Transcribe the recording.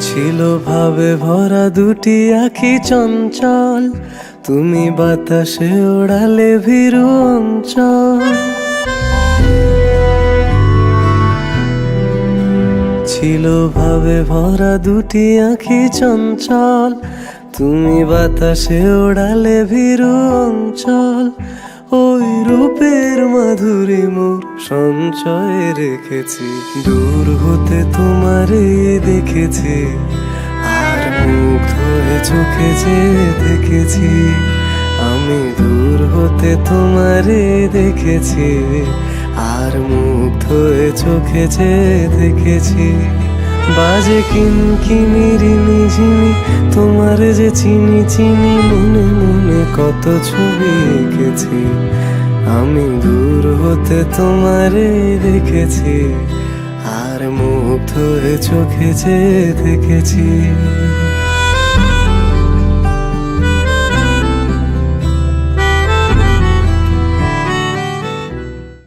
ছিল ভাবে ভরা দুটি আখি চঞ্চল। তুমি বাতাসে ওড়ালে ভীরু অঞ্চল। ছিল ভাবে ভরা দুটি আখি চঞ্চল। তুমি বাতাসে ওড়ালে ভীরু অঞ্চল। ওই রূপের মাধুরী মোর সঞ্চয়ে রেখেছি। দূর হতে তোমারে দেখেছি, আর মুখ হয়ে চোখে যে দেখেছি, আমি দূর হতে তোমারে দেখেছি, আর মুখ হয়ে চোখে যে দেখেছি। বাজে কিনকিনি ঝিনি তোমার যে চিনি চিনি মনে মনে কত ছবি এঁকেছি আমি দূর হতে তোমারে দেখেছি। আর মুগ্ধ হয়ে চোখে যে দেখেছি।